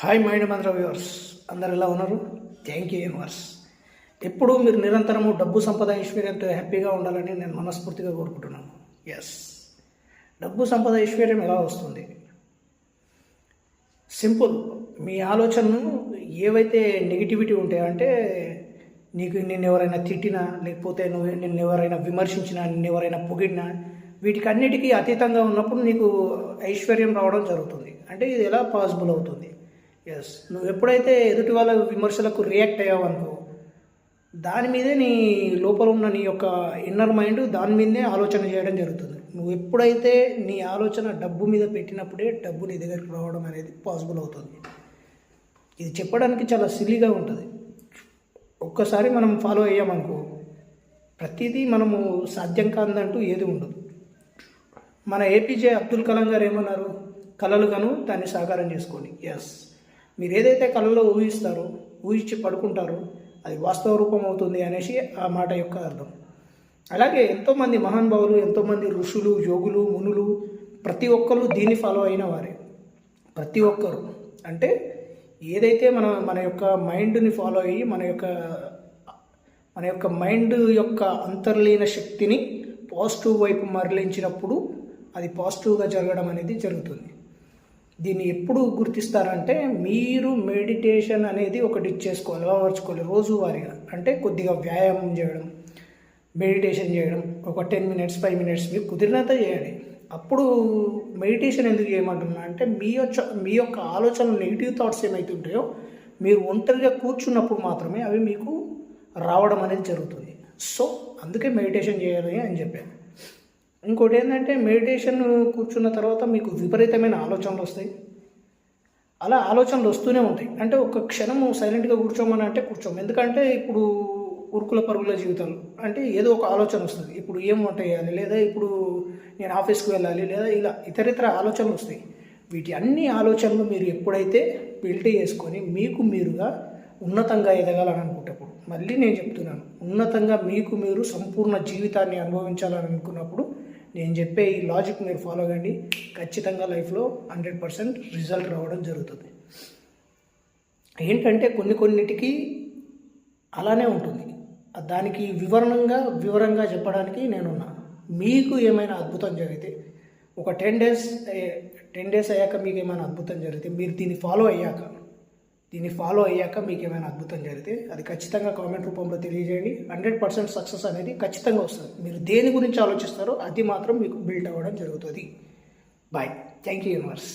Hi mind మంత్ర viewers అందరు ఎలా ఉన్నారు? థ్యాంక్ యూ యూనివర్స్ ఎప్పుడూ మీరు నిరంతరము డబ్బు సంపద ఐశ్వర్యంతో హ్యాపీగా ఉండాలని నేను మనస్ఫూర్తిగా కోరుకుంటున్నాను. ఎస్ డబ్బు సంపద ఐశ్వర్యం ఎలా వస్తుంది? సింపుల్ మీ ఆలోచనను ఏవైతే నెగిటివిటీ ఉంటాయో అంటే నీకు నిన్ను ఎవరైనా తిట్టినా లేకపోతే నువ్వు నిన్ను ఎవరైనా విమర్శించినా నిన్ను ఎవరైనా పొగిడినా వీటికి అన్నిటికీ అతీతంగా ఉన్నప్పుడు నీకు ఐశ్వర్యం రావడం జరుగుతుంది. అంటే ఇది ఎలా పాసిబుల్ అవుతుంది? ఎస్ నువ్వు ఎప్పుడైతే ఎదుటి వాళ్ళ విమర్శలకు రియాక్ట్ అయ్యావనుకో దాని మీదే నీ లోపల ఉన్న నీ యొక్క ఇన్నర్ మైండ్ దాని మీదనే ఆలోచన చేయడం జరుగుతుంది. నువ్వు ఎప్పుడైతే నీ ఆలోచన డబ్బు మీద పెట్టినప్పుడే డబ్బు నీ దగ్గరికి రావడం అనేది పాసిబుల్ అవుతుంది. ఇది చెప్పడానికి చాలా సిల్లీగా ఉంటుంది. ఒక్కసారి మనం ఫాలో అయ్యామనుకో ప్రతిదీ మనము సాధ్యం కాదంటూ ఏది ఉండదు. మన ఏపీజే అబ్దుల్ కలాం గారు ఏమన్నారు? కలలు కను దాన్ని సాకారం చేసుకోండి. ఎస్ మీరు ఏదైతే కళలో ఊహిస్తారో ఊహించి పడుకుంటారో అది వాస్తవ రూపం అవుతుంది అనేసి ఆ మాట యొక్క అర్థం. అలాగే ఎంతోమంది మహానుభావులు ఎంతోమంది ఋషులు యోగులు మునులు ప్రతి ఒక్కరు దీన్ని ఫాలో అయిన వారే. ప్రతి ఒక్కరు. అంటే ఏదైతే మన మన యొక్క మైండ్ని ఫాలో అయ్యి మన యొక్క మన యొక్క మైండ్ యొక్క అంతర్లీన శక్తిని పాజిటివ్ వైపు మరలించినప్పుడు అది పాజిటివ్గా జరగడం అనేది జరుగుతుంది. దీన్ని ఎప్పుడు గుర్తిస్తారంటే మీరు మెడిటేషన్ అనేది ఒకటి ఇచ్చేసుకోవాలి అలవర్చుకోవాలి రోజువారీగా అంటే కొద్దిగా వ్యాయామం చేయడం మెడిటేషన్ చేయడం ఒక టెన్ మినిట్స్ ఫైవ్ మినిట్స్ మీకు కుదిరినంత చేయండి. అప్పుడు మెడిటేషన్ ఎందుకు చేయమంటున్నా అంటే మీ యొక్క మీ యొక్క ఆలోచనలు నెగిటివ్ థాట్స్ ఏమైతుంటాయో మీరు ఒంటరిగా కూర్చున్నప్పుడు మాత్రమే అవి మీకు రావడం అనేది జరుగుతుంది. సో అందుకే మెడిటేషన్ చేయాలి అని చెప్పాను. ఇంకోటి ఏంటంటే మెడిటేషన్ కూర్చున్న తర్వాత మీకు విపరీతమైన ఆలోచనలు వస్తాయి. అలా ఆలోచనలు వస్తూనే ఉంటాయి. అంటే ఒక క్షణము సైలెంట్గా కూర్చోమని అంటే కూర్చోము. ఎందుకంటే ఇప్పుడు ఉరుకుల పరుగుల జీవితాలు. అంటే ఏదో ఒక ఆలోచన వస్తుంది. ఇప్పుడు ఏం వంట చేయాలి? లేదా ఇప్పుడు నేను ఆఫీస్కి వెళ్ళాలి? లేదా ఇలా ఇతరితర ఆలోచనలు వస్తాయి. వీటి అన్ని ఆలోచనలు మీరు ఎప్పుడైతే బిల్ట్ చేసుకొని మీకు మీరుగా ఉన్నతంగా ఎదగాలని అనుకుంటప్పుడు మళ్ళీ నేను చెప్తున్నాను ఉన్నతంగా మీకు మీరు సంపూర్ణ జీవితాన్ని అనుభవించాలని అనుకున్నప్పుడు నేను చెప్పే ఈ లాజిక్ మీరు ఫాలో కండి ఖచ్చితంగా లైఫ్లో హండ్రెడ్ పర్సెంట్ రిజల్ట్ రావడం జరుగుతుంది. ఏంటంటే కొన్ని కొన్నిటికి అలానే ఉంటుంది. దానికి వివరణంగా వివరంగా చెప్పడానికి నేనున్నా. మీకు ఏమైనా అద్భుతం జరిగితే ఒక టెన్ డేస్ టెన్ డేస్ అయ్యాక మీకు ఏమైనా అద్భుతం జరిగితే మీరు దీన్ని ఫాలో అయ్యాక దీన్ని ఫాలో అయ్యాక మీకు ఏమైనా అద్భుతం జరిగితే అది ఖచ్చితంగా కామెంట్ రూపంలో తెలియజేయండి. హండ్రెడ్ పర్సెంట్ సక్సెస్ అనేది ఖచ్చితంగా వస్తుంది. మీరు దేని గురించి ఆలోచిస్తారో అది మాత్రం మీకు బిల్డ్ అవ్వడం జరుగుతుంది. Bye thank you universe